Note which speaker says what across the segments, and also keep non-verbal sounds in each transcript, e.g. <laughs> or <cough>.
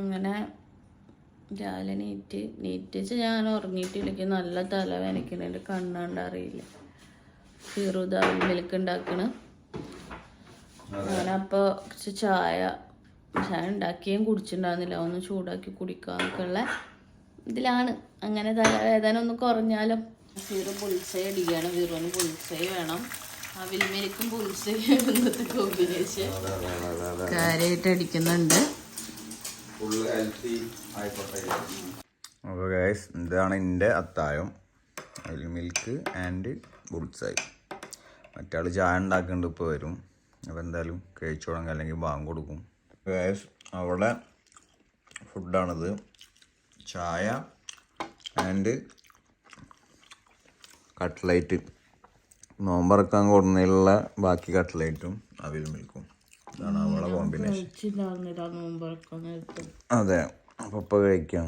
Speaker 1: അങ്ങനെ രാവിലെ നീറ്റ് നീറ്റിച്ച് ഞാൻ ഉറങ്ങിയിട്ടില്ലെങ്കിൽ നല്ല തലവേനക്കുന്നുണ്ട് കണ്ണാണ്ട് അറിയില്ല. ഫിറുദ മിൽക്ക് ഉണ്ടാക്കണ ഞാനപ്പോൾ കുറച്ച് ചായ ചായ ഉണ്ടാക്കിയും കുടിച്ചിട്ടുണ്ടായിരുന്നില്ല ഒന്ന് ചൂടാക്കി കുടിക്കാനൊക്കെയുള്ള ഇതിലാണ്. അങ്ങനെ തലവേദന ഒന്ന് കുറഞ്ഞാലും ഫിറു പുൽസൈ അടിക്കുകയാണ് ഫിറുവിന് പുൽസൈ വേണം. അവിൽ മിൽക്കും പുൽസൈ കോമ്പിനേഷൻ കാര്യമായിട്ട് അടിക്കുന്നുണ്ട്.
Speaker 2: ഹെൽത്തി ഇതാണ് എന്റെ അത്തായം. അതിൽ മിൽക്ക് ആൻഡ് ബുൾസായി മറ്റാൾ ചായ ഉണ്ടാക്കുന്നുണ്ട് ഇപ്പോൾ വരും. അപ്പോൾ എന്തായാലും കഴിച്ചു അല്ലെങ്കിൽ ബാങ്ക് കൊടുക്കും. ഗൈസ് അവിടെ ഫുഡാണിത് ചായ ആൻഡ് കട്ട്ലൈറ്റ് നോമ്പറക്കാൻ കൊടുന്നതിലുള്ള ബാക്കി കട്ട്ലൈറ്റും അവിൽ മിൽക്കും ഇതാണ് കോമ്പിനേഷൻ അതെ പപ്പ കഴിക്കാം.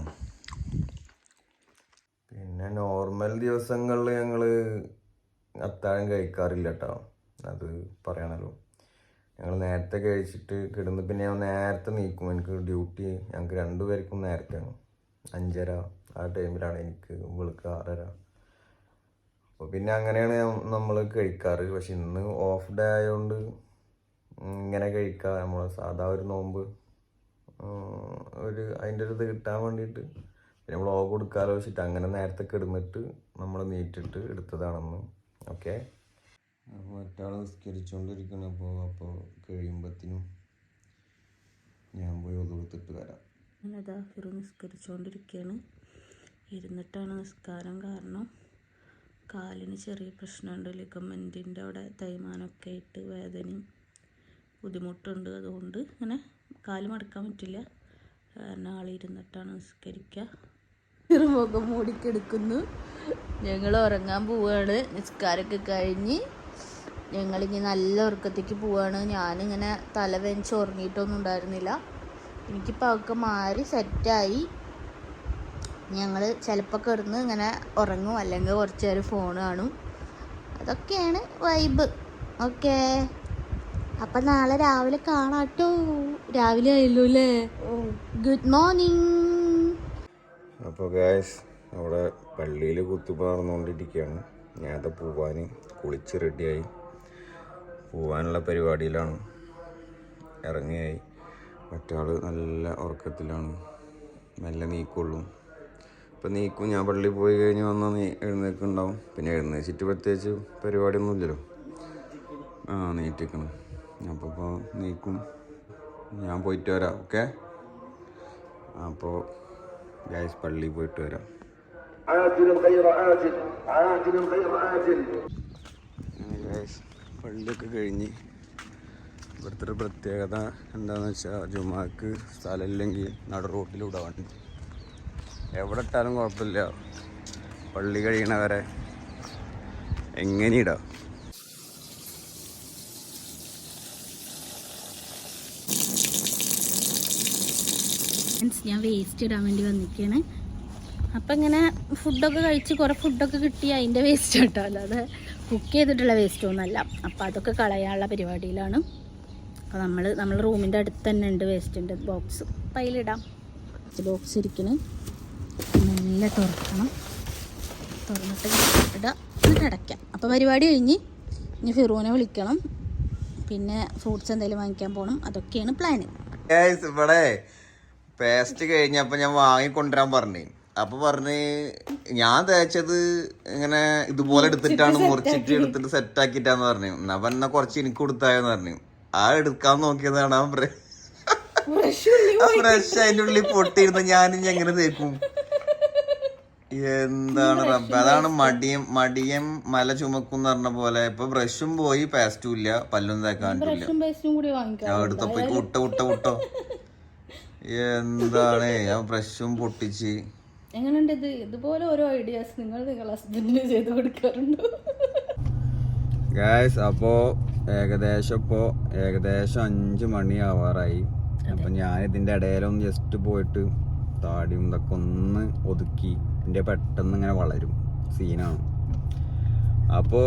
Speaker 2: പിന്നെ നോർമൽ ദിവസങ്ങളിൽ ഞങ്ങൾ അത്താഴം കഴിക്കാറില്ല കേട്ടോ അത് പറയണല്ലോ. ഞങ്ങൾ നേരത്തെ കഴിച്ചിട്ട് കിടന്ന് പിന്നെ ഞാൻ നേരത്തെ നീക്കും. എനിക്ക് ഡ്യൂട്ടി ഞങ്ങൾക്ക് രണ്ടുപേർക്കും നേരത്തെയാണ്. അഞ്ചര ആ ടൈമിലാണ് എനിക്ക് വിളിക്കുക ആറര. അപ്പോൾ പിന്നെ അങ്ങനെയാണ് നമ്മൾ കഴിക്കാറ്. പക്ഷെ ഇന്ന് ഓഫ് ഡേ ആയതുകൊണ്ട് ഇങ്ങനെ കഴിക്കുക നമ്മൾ സാധാ ഒരു നോമ്പ്. ഒരു അതിന്റെ ഒരു ഇത് കിട്ടാൻ വേണ്ടിയിട്ട് പിന്നെ നമ്മൾ ഓ കൊടുക്കാലോ വെച്ചിട്ട് അങ്ങനെ നേരത്തെ കിടന്നിട്ട് നമ്മൾ നീറ്റിട്ട് എടുത്തതാണെന്ന്. ഓക്കെ മറ്റാൾ നിസ്കരിച്ചുകൊണ്ടിരിക്കണം അപ്പോൾ അപ്പോൾ കഴിയുമ്പത്തിനും ഞാൻ പോയി ഒതുകൊടുത്തിട്ട് വരാം.
Speaker 1: അതാ ഫിറു നിസ്കരിച്ചുകൊണ്ടിരിക്കുകയാണ് ഇരുന്നിട്ടാണ് നിസ്കാരം കാരണം കാലിന് ചെറിയ പ്രശ്നമുണ്ട്. ലിഗമെന്റിന്റെ അവിടെ തേയ്മാനമൊക്കെ ആയിട്ട് വേദനയും ബുദ്ധിമുട്ടുണ്ട് അതുകൊണ്ട് ഇങ്ങനെ കാൽ മടക്കാൻ പറ്റില്ല. കാരണം ആളിരുന്നിട്ടാണ് നിസ്കരിക്കുക മുഖം മൂടിക്കെടുക്കുന്നു. ഞങ്ങൾ ഉറങ്ങാൻ പോവുകയാണ് നിസ്കാരമൊക്കെ കഴിഞ്ഞ് ഞങ്ങളിങ്ങനെ നല്ല ഉറക്കത്തേക്ക് പോവുകയാണ് ഞാനിങ്ങനെ തല ഉറങ്ങിയിട്ടൊന്നും ഉണ്ടായിരുന്നില്ല. എനിക്കിപ്പോൾ അതൊക്കെ മാറി സെറ്റായി. ഞങ്ങൾ ചിലപ്പോൾ കിടന്ന് ഇങ്ങനെ ഉറങ്ങും. അല്ലെങ്കിൽ കുറച്ച് നേരം ഫോൺ കാണും. അതൊക്കെയാണ് വൈബ് ഓക്കേ അപ്പം നാളെ രാവിലെ കാണാട്ടോ. രാവിലെ ആയല്ലോ അല്ലേ ഗുഡ് മോർണിംഗ്
Speaker 2: അപ്പോൾ ഗായ്സ് അവിടെ പള്ളിയിൽ കുത്തുപ്പ് നടന്നുകൊണ്ടിരിക്കുകയാണ്. ഞാനത് പോവാൻ കുളിച്ച് റെഡിയായി പോവാനുള്ള പരിപാടിയിലാണ്. ഇറങ്ങിയായി. മറ്റാൾ നല്ല ഉറക്കത്തിലാണ്. നല്ല നീക്കുള്ളൂ. ഇപ്പം നീക്കും. ഞാൻ പള്ളിയിൽ പോയി കഴിഞ്ഞ് വന്നാൽ നീ എഴുന്നേക്കുണ്ടാവും പിന്നെ എഴുന്നേച്ചിട്ട് പ്രത്യേകിച്ച് പരിപാടിയൊന്നുമില്ലല്ലോ. ആ നീറ്റിക്കണം. അപ്പോൾ ഇപ്പോൾ നീക്കും. ഞാൻ പോയിട്ട് വരാം ഓക്കെ? അപ്പോൾ ഗ്യാസ് പള്ളി പോയിട്ട് വരാം. പള്ളിയൊക്കെ കഴിഞ്ഞ് ഇവിടുത്തെ ഒരു പ്രത്യേകത എന്താണെന്ന് വെച്ചാൽ ജുമാക്ക് സ്ഥലമില്ലെങ്കിൽ നട റോട്ടിലൂടെ വണ്ടി എവിടെ ഇട്ടാലും കുഴപ്പമില്ല. പള്ളി കഴിയണവരെ എങ്ങനെ ഇടാം?
Speaker 1: ഞാൻ വേസ്റ്റ് ഇടാൻ വേണ്ടി വന്നിരിക്കുകയാണ് അപ്പം ഇങ്ങനെ ഫുഡൊക്കെ കഴിച്ച് കുറേ ഫുഡൊക്കെ കിട്ടി അതിന്റെ വേസ്റ്റ് കേട്ടോ. അല്ലാതെ കുക്ക് ചെയ്തിട്ടുള്ള വേസ്റ്റ് ഒന്നുമല്ല. അപ്പോൾ അതൊക്കെ കളയാനുള്ള പരിപാടിയിലാണ്. അപ്പോൾ നമ്മൾ നമ്മൾ റൂമിന്റെ അടുത്ത് തന്നെ ഉണ്ട് വേസ്റ്റിന്റെ ബോക്സ് അപ്പം അതിലിടാം ബോക്സ് ഇരിക്കണ്. നല്ല തുറക്കണം. തുറന്നിട്ട് ഇടാം. എന്നിട്ട് അടയ്ക്കാം. അപ്പോൾ പരിപാടി കഴിഞ്ഞ് ഇനി ഫിറൂനെ വിളിക്കണം. പിന്നെ ഫ്രൂട്ട്സ് എന്തെങ്കിലും വാങ്ങിക്കാൻ പോകണം അതൊക്കെയാണ് പ്ലാന്
Speaker 2: ഇവിടെ പേസ്റ്റ് കഴിഞ്ഞപ്പോൾ ഞാൻ വാങ്ങിക്കൊണ്ടുവരാൻ പറഞ്ഞു. അപ്പൊ പറഞ്ഞ് ഞാൻ തേച്ചത് ഇങ്ങനെ ഇതുപോലെ എടുത്തിട്ടാണ് മുറിച്ചിട്ട് എടുത്തിട്ട് സെറ്റ് ആക്കിട്ടാന്ന് പറഞ്ഞു. എന്നാ പറഞ്ഞ കുറച്ച് എനിക്ക് കൊടുത്തായെന്ന് പറഞ്ഞു. ആ എടുക്കാൻ നോക്കിയതാണ് ആ ബ്രഷ് അതിന്റെ ഉള്ളിൽ പൊട്ടിയിരുന്ന ഞാൻ ഇനി എങ്ങനെ തേക്കും? എന്താണ് റബ്ബ്? അതാണ് മടിയം മടിയം മല ചുമക്കും പറഞ്ഞ പോലെ. ഇപ്പൊ ബ്രഷും പോയി പേസ്റ്റും ഇല്ല പല്ലും തേക്കാണ്ടില്ല. എടുത്തപ്പോ കുട്ട കുട്ട കുട്ടോ എന്താണ്? ഞാൻ ബ്രഷും പൊട്ടിച്ച്.
Speaker 1: എങ്ങനെയുണ്ട് ഇത്? ഇതുപോലെ ഓരോ ഐഡിയാസ് നിങ്ങൾ നിങ്ങൾ ഹസ്ബൻഡിന് ചെയ്ത് കൊടുക്കാറുണ്ടോ.
Speaker 2: ഗായ്സ് അപ്പോ ഏകദേശം ഇപ്പോ ഏകദേശം അഞ്ചു മണി ആവാറായി. അപ്പൊ ഞാൻ ഇതിന്റെ ഇടയിലൊന്ന് ജസ്റ്റ് പോയിട്ട് താടിയും ഇതൊക്കെ ഒന്ന് ഒതുക്കി ഇതിന്റെ പെട്ടെന്ന് ഇങ്ങനെ വളരും. സീനാണ് അപ്പോ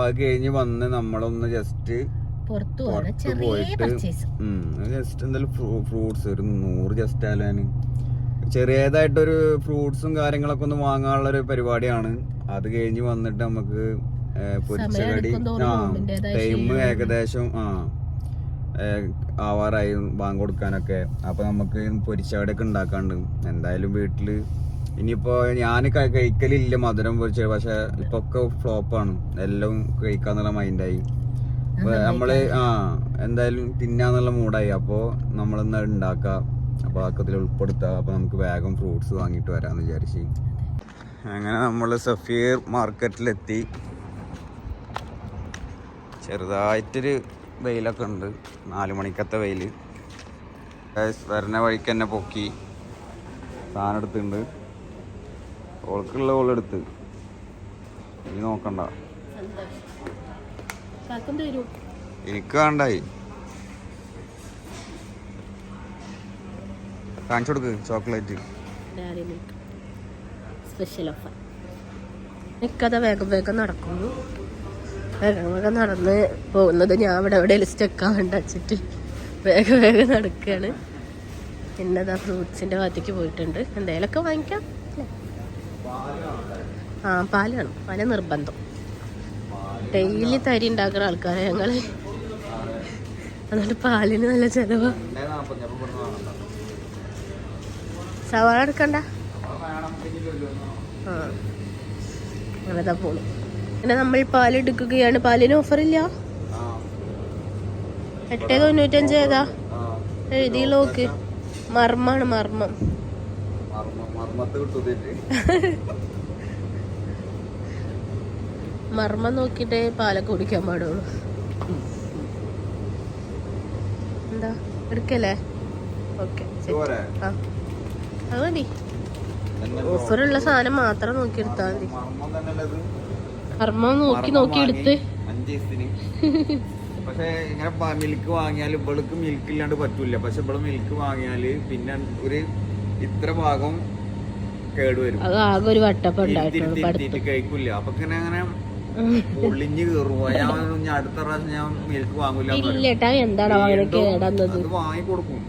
Speaker 2: അത് കഴിഞ്ഞ് വന്ന് നമ്മളൊന്ന് ജസ്റ്റ്
Speaker 3: പുറത്തു ചെറിയ പർച്ചേസ്
Speaker 2: ജസ്റ്റ് ഫ്രൂട്ട്സ് ഒരു നൂറ് ജസ്റ്റ് ആലാന് ചെറിയതായിട്ടൊരു ഫ്രൂട്ട്സും കാര്യങ്ങളൊക്കെ ഒന്ന് വാങ്ങാനുള്ള ഒരു പരിപാടിയാണ്. അത് കഴിഞ്ഞ് വന്നിട്ട് നമുക്ക് ഏഹ്, പൊരിച്ച
Speaker 3: സമയം
Speaker 2: കടി
Speaker 3: എടുക്കുന്തോറും
Speaker 2: ആ ടൈം ഏകദേശം ആ ആവാറായി ബാങ്ക് കൊടുക്കാനൊക്കെ. അപ്പൊ നമുക്ക് പൊരിച്ച ഒക്കെ ഉണ്ടാക്കാണ്ട്. എന്തായാലും വീട്ടിൽ ഇനിയിപ്പോ ഞാൻ കഴിക്കലില്ല മധുരം പൊരിച്ചത്. പക്ഷെ ഇപ്പൊ ഒക്കെ ഫ്ലോപ്പാണ് എല്ലാം കഴിക്കാന്നുള്ള മൈൻഡായി നമ്മൾ ആ എന്തായാലും തിന്നാന്നുള്ള മൂഡായി. അപ്പോ നമ്മളിന്ന് ഉണ്ടാക്കാം അപ്പൊ ആക്കത്തിൽ ഉൾപ്പെടുത്താം. അപ്പൊ നമുക്ക് വേഗം ഫ്രൂട്ട്സ് വാങ്ങിയിട്ട് വരാന്ന് വിചാരിച്ചു. അങ്ങനെ നമ്മൾ സഫീർ മാർക്കറ്റിലെത്തി. ചെറുതായിട്ടൊരു വെയിലൊക്കെ ഉണ്ട്. നാല് മണിക്കത്തെ വെയിൽ. വരുന്ന വഴിക്ക് തന്നെ പൊക്കി സാധനം എടുത്തിട്ടുണ്ട്. ഓൾക്കുള്ള ഓളെടുത്ത് ഇനി നോക്കണ്ട. എനിക്ക് വേണ്ടായി. കാണിച്ചു കൊടുക്ക് ചോക്ലേറ്റ്.
Speaker 3: സ്പെഷ്യൽ ഓഫർ എനിക്കത് വേഗം വേഗം നടക്കുന്നു. വേഗം വേഗം നടന്ന് പോകുന്നത് ഞാൻ ഇവിടെ എവിടെ ലിസ്റ്റ് വെക്കാൻ വേണ്ട വെച്ചിട്ട് വേഗം വേഗം നടക്കുകയാണ്. പിന്നതാ ഫ്രൂട്ട്സിന്റെ ഭാഗത്തേക്ക് പോയിട്ടുണ്ട്. എന്തെങ്കിലുമൊക്കെ വാങ്ങിക്കാം. ആ പാലാണ്. പാല പാൽ നിർബന്ധം. ഡെയിലി തരി ഉണ്ടാക്കുന്ന ആൾക്കാരെ ഞങ്ങൾ അതുകൊണ്ട് പാലിന് നല്ല ചെലവ്. സവാള എടുക്കണ്ട? ആ. പോണു. പിന്നെ നമ്മൾ പാൽ എടുക്കുകയാണ്. പാലിന് ഓഫർ ഇല്ല? എട്ട് തൊണ്ണൂറ്റഞ്ച് ഏതാ? എഴുതി നോക്ക്. മർമ്മാണ് മർമ്മം.
Speaker 2: മർമ്മത്ത് <laughs>
Speaker 3: മർമ്മം നോക്കിയിട്ടേ പാലൊക്കെ കുടിക്കാൻ പാടുള്ളൂ. എന്താ? എടുക്കല്ലേ? ഓക്കെ ആ. അത് മതി. ഓഫറുള്ള സാധനം മാത്രം നോക്കി എടുത്താൽ മതി.
Speaker 2: മർമ്മം
Speaker 3: നോക്കി നോക്കി എടുത്ത്.
Speaker 2: പക്ഷെ ഇങ്ങനെ മിൽക്ക് വാങ്ങിയാൽ ഇവൾക്ക് മിൽക്ക് ഇല്ലാണ്ട് പറ്റൂല. പക്ഷെ ഇവൾ മിൽക്ക് വാങ്ങിയാൽ പിന്നെ ഒരു ഇത്ര ഭാഗം കേടുവരും.
Speaker 3: അത് ആകെ ഒരു വട്ടപ്പം ഉണ്ടായിട്ടുള്ളൂ
Speaker 2: ഇരുത്തി കഴിക്കില്ല അപ്പൊ ഇങ്ങനെ അങ്ങനെ പൊള്ളിഞ്ഞ് കയറുമ്പോ ഞാൻ ഞാൻ അടുത്ത പ്രാവശ്യം ഞാൻ മിൽക്ക് വാങ്ങൂല
Speaker 3: ഇല്ലേട്ടാ എന്താണോ അങ്ങനെ കേടന്നത്?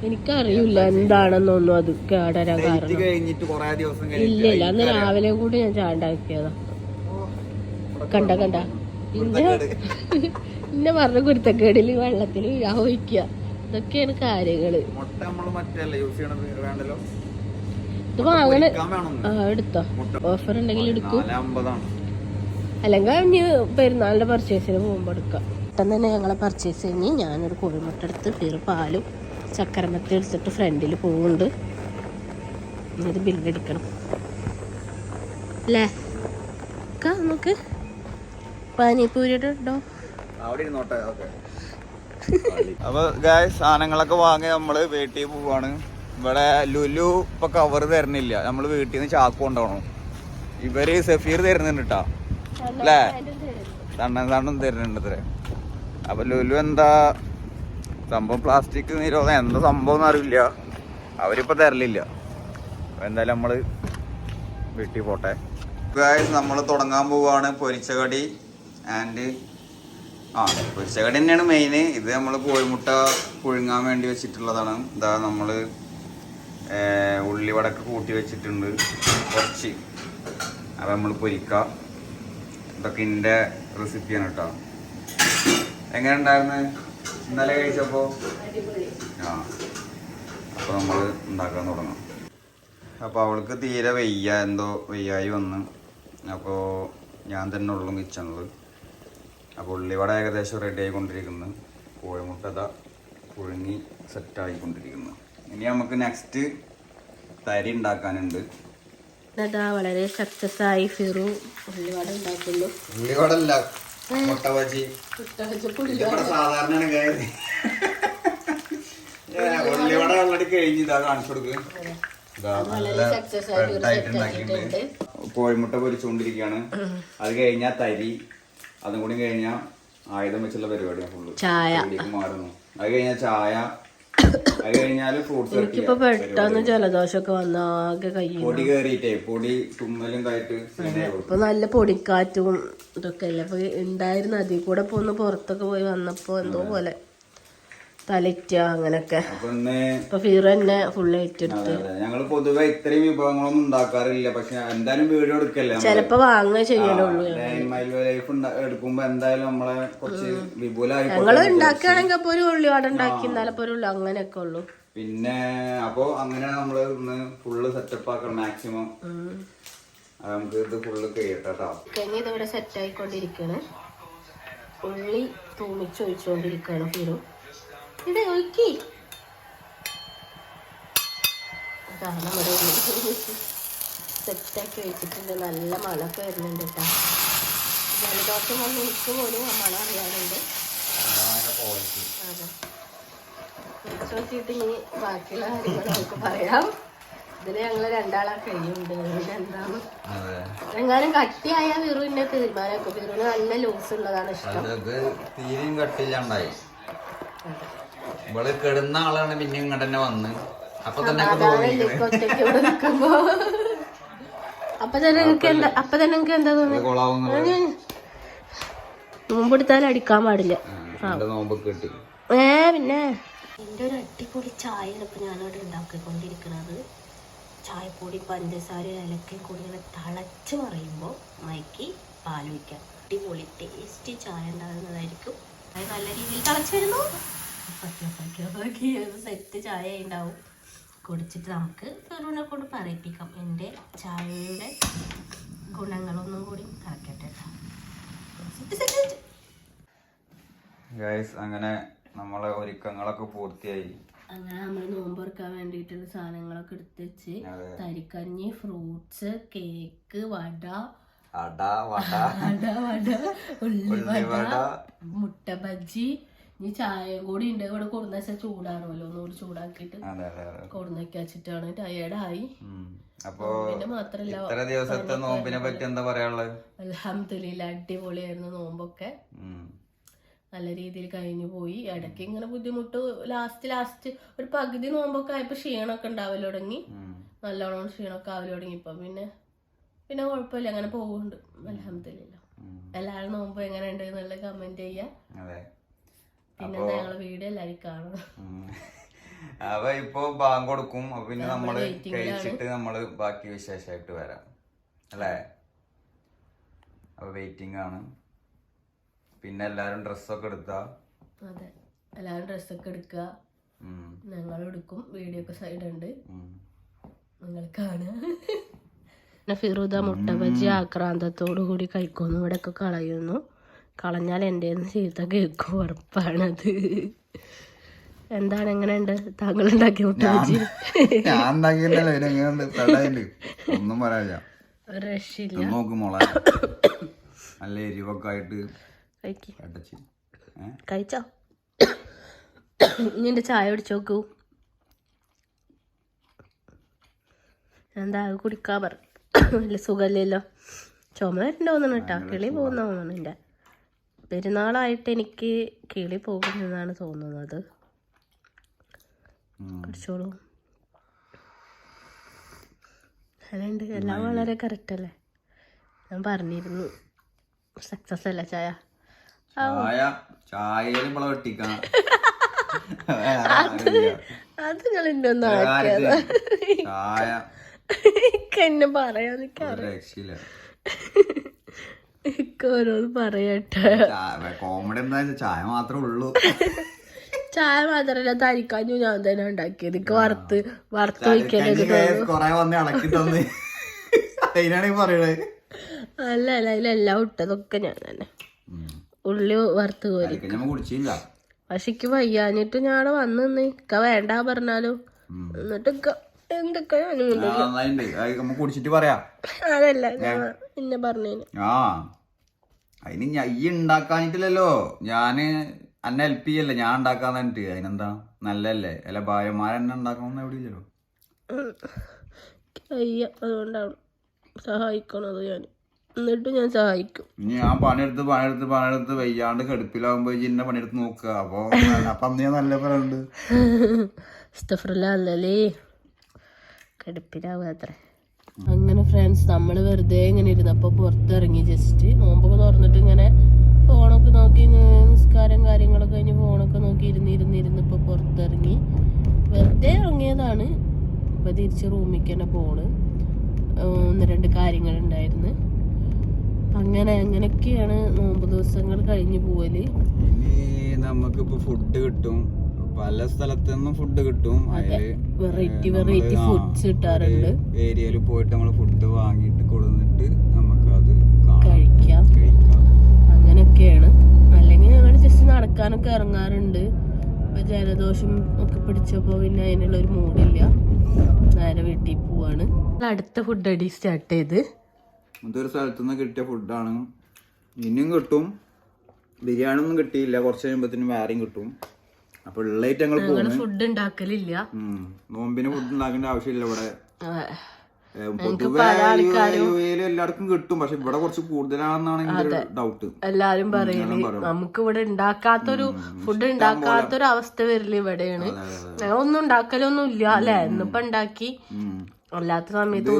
Speaker 3: എനിക്കറിയില്ല എന്താണെന്നൊന്നും അത് കേടരാൻ കാരണം.
Speaker 2: കഴിഞ്ഞിട്ട് കൊറേ ദിവസം
Speaker 3: ഇല്ല ഇല്ല അന്ന് രാവിലെ കൂടി ഞാൻ ചാണ്ടാക്കിയതാ. കണ്ട കണ്ട. പിന്നെ <laughs> ഇന്ന പറഞ്ഞ കുരുത്തക്കേടിൽ വെള്ളത്തിൽ ഒഴിക്കുക ഇതൊക്കെയാണ്
Speaker 2: കാര്യങ്ങൾ.
Speaker 3: ഇത് വാങ്ങണ ആ എടുത്തോ. ഓഫർ ഉണ്ടെങ്കിൽ എടുക്കും. അല്ലെങ്കിൽ ഇനി പെരുന്നാളിന്റെ പർച്ചേസിന് പോകുമ്പോൾ എടുക്കാം. പെട്ടെന്ന് തന്നെ ഞങ്ങളെ പർച്ചേസ് കഴിഞ്ഞ് ഞാനൊരു കോഴിമുട്ട എടുത്ത് പേര് പാലും ചക്കരമത്തി എടുത്തിട്ട് ഫ്രണ്ടിൽ പോകുന്നുണ്ട് ഇത് ബില്ലടിക്കണം അല്ലേ? നമുക്ക് പാനിപ്പൂരിയുടെ ഉണ്ടോ?
Speaker 2: അപ്പൊ ഗായ് സാധനങ്ങളൊക്കെ വാങ്ങി നമ്മൾ വീട്ടിൽ പോവാണ്. ഇവിടെ ലുലു ഇപ്പൊ കവർ തരുന്നില്ല. നമ്മൾ വീട്ടിൽ നിന്ന് ചാക്ക് കൊണ്ടുപോകണം. ഇവർ സഫീർ തരുന്നുണ്ട് കേട്ടാ അല്ലേ? തണ്ണൻ തണ്ണൻ തരുന്നുണ്ട് ഇത്ര. അപ്പൊ ലുലു എന്താ? സംഭവം പ്ലാസ്റ്റിക് നിരോധനം. എന്താ സംഭവം അറിയില്ല അവരിപ്പോ തരലില്ല. അപ്പൊ എന്തായാലും നമ്മൾ വീട്ടിൽ പോട്ടെ. നമ്മൾ തുടങ്ങാൻ പോവാണ് പൊരിച്ചകടി ആൻഡ് ആ പൊരിച്ചകടി തന്നെയാണ് മെയിൻ ഇത് നമ്മൾ കോഴിമുട്ട പുഴുങ്ങാൻ വേണ്ടി വെച്ചിട്ടുള്ളതാണ്. ഇതാ നമ്മൾ ഉള്ളിവടക്ക് കൂട്ടി വെച്ചിട്ടുണ്ട്. കുറച്ച്. അത് നമ്മൾ പൊരിക്കാം. ഇതൊക്കെ എന്റെ റെസിപ്പിയാണ് കേട്ടോ എങ്ങനെ ഉണ്ടായിരുന്നു ഇന്നലെ കഴിച്ചപ്പോൾ ആ. അപ്പോൾ നമ്മൾ ഉണ്ടാക്കാൻ തുടങ്ങാം. അപ്പോൾ അവൾക്ക് തീരെ വയ്യ എന്തോ വയ്യായി വന്ന്. അപ്പോൾ ഞാൻ തന്നെ ഉള്ളു കിച്ചണിൽ അപ്പോൾ ഉള്ളിവട ഏകദേശം റെഡി ആയിക്കൊണ്ടിരിക്കുന്നു. കോഴിമുട്ട പുഴുങ്ങി സെറ്റ് ആയിക്കൊണ്ടിരിക്കുന്നു. ഇനി നമുക്ക് നെക്സ്റ്റ് തരി ഉണ്ടാക്കാനുണ്ട്.
Speaker 3: അതാ വളരെ സക്സസ് ആയി ഫിറു ഉള്ളിവട ഉണ്ടാക്കുന്നു
Speaker 2: ഉള്ളിവടല്ല <laughs> ഉള്ളിവട സാധാരണയാണ് കയറി ഉള്ളിവട ഓൾറെഡി കഴിഞ്ഞ് ഇതാ കാണിച്ചു കോഴിമുട്ട പൊരിച്ചുകൊണ്ടിരിക്കുകയാണ്. അത് കഴിഞ്ഞാൽ തരി. അതും കൂടി കഴിഞ്ഞാൽ ആയുധം വെച്ചുള്ള പരിപാടിയാണ് ഫുള്ള്.
Speaker 3: ചായ.
Speaker 2: മാറുന്നു. അത് കഴിഞ്ഞാൽ ചായ.
Speaker 3: എനിക്കിപ്പോ പെട്ടെന്ന് ജലദോഷമൊക്കെ വന്ന ആകെ കയ്യിൽ
Speaker 2: പൊടി കയറിയിട്ടേ പൊടി തുമ്മലും കായിട്ട്
Speaker 3: ഇപ്പൊ നല്ല പൊടിക്കാറ്റും ഇതൊക്കെ അല്ലേ അപ്പൊ ഉണ്ടായിരുന്ന അതിൽ കൂടെ ഇപ്പൊ ഒന്ന് പുറത്തൊക്കെ പോയി വന്നപ്പോ എന്തോ പോലെ. തലറ്റ അങ്ങനൊക്കെ. ഇപ്പൊ ഫീറ തന്നെ ഫുള്ള് ഏറ്റെടുത്ത്.
Speaker 2: ഞങ്ങൾ പൊതുവെ ഇത്രയും വിഭവങ്ങളൊന്നും ഉണ്ടാക്കാറില്ല. പക്ഷെ എന്തായാലും വീഡിയോ എടുക്കല്ലേ.
Speaker 3: ചെലപ്പോ വാങ്ങുക ചെയ്യലുള്ളൂ
Speaker 2: life എടുക്കുമ്പോ എന്തായാലും നമ്മളെ കുറച്ച് വിപുലായി
Speaker 3: ഞങ്ങൾ ഉണ്ടാക്കുകയാണെങ്കിൽ അപ്പൊ ഒരു ഉള്ളിവാട ഉണ്ടാക്കി എന്നാലപ്പോ ഒരു അങ്ങനെയൊക്കെ ഉള്ളു.
Speaker 2: പിന്നെ അപ്പൊ അങ്ങനെ നമ്മൾ ഇന്ന് ഫുള്ള് സെറ്റപ്പ് ആക്കണം മാക്സിമം നമുക്ക് ഇത് ഫുള്ള് കേട്ടോ
Speaker 3: കഴിഞ്ഞ ഇതിവിടെ സെറ്റ് ആയിക്കൊണ്ടിരിക്കണേ ഉള്ളി തൂമിച്ച് ഒഴിച്ചുകൊണ്ടിരിക്കുകയാണ് ഫിറു. ഇത് ഒഴുക്കി അതാണ് നമ്മുടെ സെറ്റാക്കി വെച്ചിട്ടുണ്ട്. നല്ല മണമൊക്കെ വരുന്നുണ്ട് കേട്ടോ. ജലദോഷം വന്ന് എനിക്ക് പോലും ആ മണം അറിയാറുണ്ട് അതെ. വെച്ച് നോക്കിയിട്ട് ഇനി ബാക്കിയുള്ള കാര്യങ്ങൾ നമുക്ക് പറയാം. ഇതിന് ഞങ്ങൾ രണ്ടാളാ കഴിയുണ്ട് എന്താണ്. എങ്ങാനും കട്ടിയായ വിറുവിന്റെ തീരുമാനമൊക്കെ വിറുവിന് നല്ല ലൂസ് ഉള്ളതാണ് ഇഷ്ടം.
Speaker 2: തീരെയും കട്ടില്ലാണ്ടായി. ഇവൾ കെടുന്ന ആളാണ് പിന്നെ ഇങ്ങോട്ട് തന്നെ വന്ന്. അപ്പൊ തന്നെ
Speaker 3: നോമ്പെടുത്താൽ അപ്പൊ തന്നെ എനിക്ക് എന്താ അപ്പൊ തന്നെ എനിക്ക് എന്താ തോന്നുന്നത്
Speaker 2: കൊളാവുന്ന
Speaker 3: അടിക്കാൻ പാടില്ല.
Speaker 2: എന്റെ നോമ്പ് കിട്ടി.
Speaker 3: ഏ പിന്നെ? എന്റെ ഒരു അടിപൊളി ചായ ഇപ്പൊ ഞാനിവിടെ ഉണ്ടാക്കിക്കൊണ്ടിരിക്കുന്നത് ചായപ്പൊടി പഞ്ചസാര ഇലക്കി കൂടി ഇങ്ങനെ തിളച്ച് പറയുമ്പോ മയക്കി പാൽ വയ്ക്കാം അടിപൊളി ടേസ്റ്റ് ചായ ഉണ്ടാകുന്നതായിരിക്കും. അത് നല്ല രീതിയിൽ തിളച്ച് വരുന്നു. സെറ്റ് ചായ ഉണ്ടാവും. കുടിച്ചിട്ട് നമുക്ക് ഫെറൂനെ കൊണ്ട് പറയിപ്പിക്കാം. എന്റെ ചായയുടെ ഗുണങ്ങളൊന്നും കൂടി കറക്കട്ടെ കേട്ടോ സെറ്റ് സെറ്റ് സെറ്റ്
Speaker 2: ഗൈസ് അങ്ങനെ നമ്മളെ ഒരുക്കങ്ങളൊക്കെ പൂർത്തിയായി.
Speaker 3: അങ്ങനെ നമ്മൾ നോമ്പറക്കാൻ വേണ്ടിയിട്ടുള്ള സാധനങ്ങളൊക്കെ എടുത്ത് വെച്ച്. തരിക്കഞ്ഞി ഫ്രൂട്ട്സ് കേക്ക് വട.
Speaker 2: അട വട.
Speaker 3: ഉള്ളി വട ഉള്ളിവട. മുട്ട ബജ്ജി ഇനി ചായയും കൂടി ഉണ്ട്. ഇവിടെ കൊടുന്ന വെച്ചാൽ ചൂടാണല്ലോ. ഒന്നുകൂടി ചൂടാക്കിയിട്ട്
Speaker 2: അതെ
Speaker 3: കൊടുന്നൊക്കെ വെച്ചിട്ടാണ്. ടയേർഡായി
Speaker 2: ഉം.
Speaker 3: പിന്നെ മാത്രല്ല
Speaker 2: ഇത്ര ദിവസത്തെ നോമ്പിനെ പറ്റി എന്താ പറയാനുള്ളത്
Speaker 3: അലഹമില്ല അടിപൊളിയായിരുന്നു നോമ്പൊക്കെ. നല്ല രീതിയിൽ കഴിഞ്ഞു പോയി. ഇടയ്ക്ക് ഇങ്ങനെ ബുദ്ധിമുട്ട് ലാസ്റ്റ് ലാസ്റ്റ് ഒരു പകുതി നോമ്പൊക്കെ ആയപ്പോ ക്ഷീണമൊക്കെ ഉണ്ടാവൽ തുടങ്ങി. നല്ലോണം ക്ഷീണമൊക്കെ ആവൽ തുടങ്ങി. ഇപ്പൊ പിന്നെ പിന്നെ കുഴപ്പമില്ല. അങ്ങനെ പോകുന്നുണ്ട് അലഹമില്ല
Speaker 2: എല്ലാരും
Speaker 3: എല്ലാവരും നോമ്പ് എങ്ങനെ ഉണ്ട് എന്നുള്ള കമന്റ് ചെയ്യാ.
Speaker 2: അപ്പൊ ഇപ്പൊ ബാങ്ക് കൊടുക്കും. അപ്പൊ പിന്നെ
Speaker 3: നമ്മൾ.
Speaker 2: കഴിച്ചിട്ട് നമ്മൾ ബാക്കി വിശേഷമായിട്ട് വരാം. അല്ലേ? അപ്പൊ വെയിറ്റിംഗ് ആണ്. പിന്നെ എല്ലാരും ഡ്രസ്സൊക്കെ എടുത്താ?
Speaker 3: അതെ. എല്ലാവരും ഡ്രസ്സൊക്കെ എടുക്കുക. ഞങ്ങൾ എടുക്കും. വീഡിയോ ഒക്കെ സൈഡ് ഉണ്ട്. നിങ്ങൾ കാണുക പിന്നെ ഫിറുദ മുട്ട ബജി ആക്രാന്തത്തോടു കൂടി കഴിക്കുന്നു ഇവിടെ ഒക്കെ കളയുന്നു. കളഞ്ഞാൽ എന്റെ ചീത്ത കേൾക്കും ഉറപ്പാണത്. എന്താണ് എങ്ങനെയുണ്ട്? താങ്കൾ ഉണ്ടാക്കിയ മുട്ട ബജി
Speaker 2: ഞാൻ ഉണ്ടാക്കിയില്ലല്ലോ ഇതിനെങ്ങനെയുണ്ട് ഒന്നും നല്ല എരിവൊക്കെ ആയിട്ട്
Speaker 3: കഴിച്ചോ? എന്റെ ചായ കുടിച്ചു നോക്കൂ. എന്താ കുടിക്കാൻ പറ. വലിയ സുഖമില്ലല്ലോ. ചുമ വരണ്ട തോന്നണം കേട്ടോ. കിളി പോകുന്ന തോന്നുന്നു എന്റെ പെരുന്നാളായിട്ട് എനിക്ക് കിളി പോകുന്നതാണ് തോന്നുന്നത്. കുറച്ചോളൂ അങ്ങനെയുണ്ട് എല്ലാം വളരെ കറക്റ്റ് അല്ലേ? ഞാൻ പറഞ്ഞിരുന്നു. സക്സസ് അല്ല ചായ? അത് നിങ്ങൾ എന്നെ ഒന്ന് ആക്കിയത്. എന്നെ പറയാൻ നിൽക്കാം
Speaker 2: ഒരു രക്ഷയില്ല.
Speaker 3: എനിക്ക് ഓരോന്ന് പറയട്ടെ.
Speaker 2: കോമഡി എന്താ ചായ മാത്രമേ ഉള്ളൂ.
Speaker 3: ചായ മാത്രല്ല തരിക്കാഞ്ഞു ഞാൻ തന്നെ ഉണ്ടാക്കിയത്. എനിക്ക് വറുത്ത് വറുത്ത്
Speaker 2: പറയണത്
Speaker 3: അല്ല അല്ല അതിലെല്ലാം ഇട്ടതൊക്കെ ഞാൻ തന്നെ. ഉള്ളി വറുത്ത് കോരി പക്ഷെ എനിക്ക് വയ്യാഞ്ഞിട്ട് ഞാൻ അവിടെ വന്ന് നിന്ന് ഇക്ക വേണ്ട പറഞ്ഞാലും. എന്നിട്ട് എന്തൊക്കെ അതല്ല ഞാൻ പിന്നെ പറഞ്ഞു
Speaker 2: ആ അതിന് ഈ ഉണ്ടാക്കാനിട്ടില്ലല്ലോ ഞാൻ എന്നെ ഹെൽപ്പ് ചെയ്യല്ലേ ഞാൻ ഉണ്ടാക്കാൻ തന്നിട്ട് അതിനെന്താ നല്ലല്ലേ അല്ല ഭാര്യമാരെന്നെ ഉണ്ടാക്കണമെന്ന് എവിടെ ഇല്ലല്ലോ.
Speaker 3: അതുകൊണ്ടാണ് സഹായിക്കണത് ഞാൻ. എന്നിട്ട് ഞാൻ സഹായിക്കും.
Speaker 2: ഇനി ഞാൻ പണിയെടുത്ത് പണിയെടുത്ത് പണിയെടുത്ത് വയ്യാണ്ട് കടുപ്പിലാവുമ്പോ ഇന്ന പണിയെടുത്ത് നോക്കുക അപ്പൊ നല്ല പറയുന്നുണ്ട്
Speaker 3: അല്ലേ <laughs> കടുപ്പിലാവുക അത്ര അങ്ങനെ ഫ്രണ്ട്സ് നമ്മൾ വെറുതെ ഇങ്ങനെ ഇരുന്നപ്പോൾ പുറത്തിറങ്ങി ജസ്റ്റ് നോമ്പൊക്കെ തുറന്നിട്ട് ഇങ്ങനെ ഫോണൊക്കെ നോക്കി നിസ്കാരം കാര്യങ്ങളൊക്കെ കഴിഞ്ഞ് ഫോണൊക്കെ നോക്കി ഇരുന്ന് ഇരുന്ന് ഇരുന്ന് ഇപ്പോൾ പുറത്തിറങ്ങി. വെറുതെ ഇറങ്ങിയതാണ്. ഇപ്പം തിരിച്ച് റൂമിലേക്ക് തന്നെ പോണ്. ഒന്ന് രണ്ട് കാര്യങ്ങളുണ്ടായിരുന്നു അങ്ങനെ അങ്ങനെയൊക്കെയാണ് നോമ്പ് ദിവസങ്ങൾ കഴിഞ്ഞ്
Speaker 2: പോവൽ. ഫുഡ് കിട്ടും. പല സ്ഥലത്തു നിന്നും ഫുഡ് കിട്ടും അതിൽ
Speaker 3: വെറൈറ്റി വെറൈറ്റി ഫുഡ്സ് കിട്ടാറുണ്ട്.
Speaker 2: ഏരിയയിൽ പോയിട്ട് നമ്മൾ ഫുഡ് വാങ്ങിട്ട് കൊടുത്തിട്ട് നമുക്ക് അത്
Speaker 3: കഴിക്കാം. അങ്ങനെയൊക്കെയാണ്. അല്ലെങ്കിൽ ഞങ്ങൾ ജസ്റ്റ് നടക്കാനൊക്കെ ഇറങ്ങാറുണ്ട്. ഇപ്പൊ ജലദോഷം ഒക്കെ പിടിച്ചപ്പോ പിന്നെ അതിനുള്ള ഒരു മൂടില്ല. നേരെ വീട്ടിൽ പോവാണ്. അടുത്ത ഫുഡ് അടി സ്റ്റാർട്ട് ചെയ്ത്.
Speaker 2: ഇതൊരു സ്ഥലത്ത് നിന്ന് കിട്ടിയ ഫുഡാണ് ഇനിയും കിട്ടും. ബിരിയാണി ഒന്നും കിട്ടിയില്ല. കുറച്ച് കഴിയുമ്പോഴത്തേനും വേറെയും കിട്ടും. അപ്പൊ ഉള്ളതായിട്ട് ഞങ്ങൾ
Speaker 3: ഫുഡ് ഉണ്ടാക്കലില്ല
Speaker 2: നോമ്പിന് ഫുഡ് ഉണ്ടാക്കേണ്ട ആവശ്യമില്ല ഇവിടെ. എല്ലാവർക്കും കിട്ടും. പക്ഷെ ഇവിടെ കുറച്ച് കൂടുതലാണെന്നാണ് ഡൗട്ട്
Speaker 3: എല്ലാരും പറയുന്നത് നമുക്ക് ഇവിടെ ഉണ്ടാക്കാത്തൊരു ഫുഡ് ഉണ്ടാക്കാത്തൊരു അവസ്ഥ വരില്ല ഇവിടെയാണ്. ഒന്നും ഉണ്ടാക്കലൊന്നും ഇല്ല അല്ലെ ഇന്നിപ്പോ ഉണ്ടാക്കി അല്ലാത്ത സമയത്ത്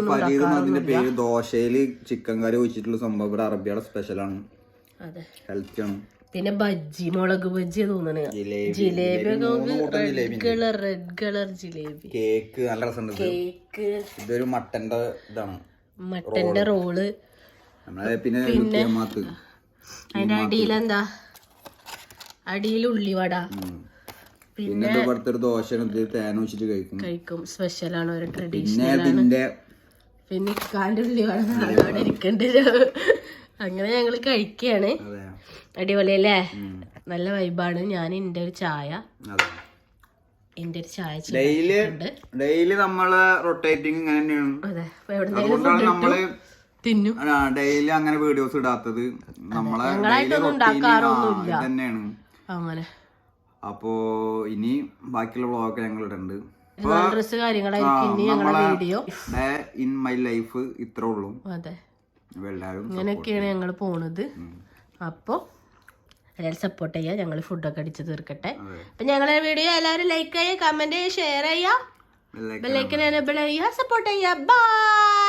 Speaker 2: അതിന്റെ പേര് ദോശയിൽ ചിക്കൻ കറി ഒഴിച്ചിട്ടുള്ള സംഭവം ഇവിടെ അറബിയുടെ സ്പെഷ്യലാണ് ഹെൽത്തി ആണ്.
Speaker 3: പിന്നെ ബജ്ജി മുളക് ബജ്ജി തോന്നണ.
Speaker 2: ജിലേബി.
Speaker 3: ഒക്കെ red colour red colour jalebi.
Speaker 2: Cake നല്ല രസമുണ്ട്.
Speaker 3: കേക്ക്.
Speaker 2: ഇതൊരു മട്ടന്റെ ഇതാണ്.
Speaker 3: മട്ടന്റെ
Speaker 2: റോൾ. പിന്നെ
Speaker 3: അതിന്റെ അടിയിൽ എന്താ അടിയിൽ ഉള്ളിവട.
Speaker 2: പിന്നെ ഇവിടുത്തെ ഒരു ദോശ തേന വെച്ചിട്ട് കഴിക്കും.
Speaker 3: കഴിക്കും. സ്പെഷ്യലാണ് ഒരു ട്രഡീഷണൽ
Speaker 2: ആണ്.
Speaker 3: പിന്നെ ഇക്കാന്റെ ഉള്ളിവട. അവിടെ ഇരിക്കണ്ട് അങ്ങനെ ഞങ്ങൾ കഴിക്കുകയാണ് അടിപൊളിയല്ലേ? നല്ല വൈബാണ് ഞാൻ എന്റെ ഒരു ചായ
Speaker 2: അതെ.
Speaker 3: എന്റെ ഒരു ചായ
Speaker 2: ഡെയിലി ഡെയിലി നമ്മൾ റൊട്ടേറ്റിംഗ് ഇങ്ങനെ തന്നെയാണ്
Speaker 3: തിന്നും.
Speaker 2: ഡെയിലി അങ്ങനെ വീഡിയോസ് ഇടാത്തത്. നമ്മളെ തന്നെയാണ്
Speaker 3: അങ്ങനെ.
Speaker 2: അപ്പോ ഇനി ബാക്കിയുള്ള വ്ളോഗൊക്കെ ഞങ്ങൾ ഇടുന്നുണ്ട്
Speaker 3: ഡ്രസ് കാര്യങ്ങളായിരിക്കും. ഇനി ഞങ്ങളുടെ വീഡിയോ
Speaker 2: ഇൻ മൈ ലൈഫ് ഇത്രേ ഉള്ളൂ.
Speaker 3: അതെ.
Speaker 2: അപ്പൊ എല്ലാവരും
Speaker 3: ഇങ്ങനെയൊക്കെയാണ് ഞങ്ങൾ പോണത്. അപ്പോൾ എല്ലാവരും സപ്പോർട്ട് ചെയ്യുക ഞങ്ങൾ ഫുഡൊക്കെ അടിച്ചു തീർക്കട്ടെ. അപ്പം ഞങ്ങളുടെ വീഡിയോ എല്ലാവരും ലൈക്ക് ചെയ്യുക കമന്റ് ചെയ്യുക ഷെയർ ചെയ്യുക. ബെല്ലൈക്കൻ എനേബിൾ ചെയ്യുക സപ്പോർട്ട് ചെയ്യുക. ബൈ